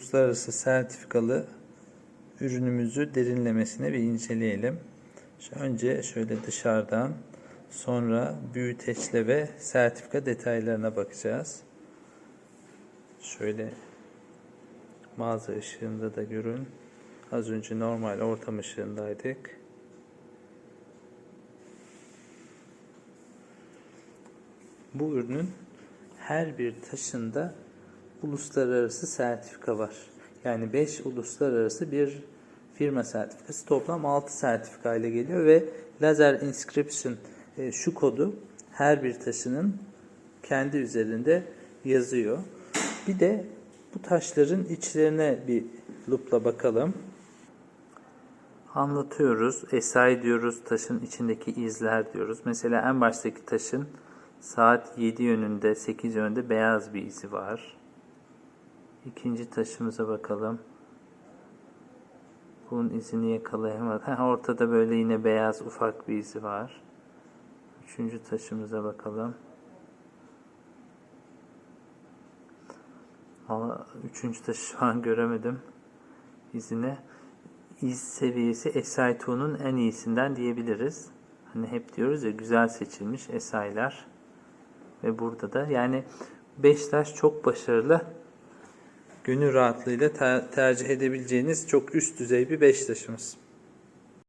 uluslararası sertifikalı ürünümüzü derinlemesine bir inceleyelim. Önce şöyle dışarıdan sonra büyüteçle ve sertifika detaylarına bakacağız. Şöyle mağaza ışığında da görün. Az önce normal ortam ışığındaydık. Bu ürünün her bir taşında uluslararası sertifika var. Yani 5 uluslararası bir firma sertifikası toplam 6 sertifika ile geliyor ve laser inscription e, şu kodu her bir taşının kendi üzerinde yazıyor. Bir de bu taşların içlerine bir lupla bakalım. Anlatıyoruz. SI diyoruz. Taşın içindeki izler diyoruz. Mesela en baştaki taşın saat 7 yönünde, 8 yönünde beyaz bir izi var. İkinci taşımıza bakalım. Bunun izini yakalayamadık. Ha, ortada böyle yine beyaz ufak bir izi var. Üçüncü taşımıza bakalım. Ama üçüncü taşı şu an göremedim izine. İz seviyesi SI2'nun en iyisinden diyebiliriz. Hani hep diyoruz ya güzel seçilmiş SI'ler. Ve burada da yani Beşiktaş çok başarılı. Gönül rahatlığıyla ter- tercih edebileceğiniz çok üst düzey bir Beşiktaş'ımız.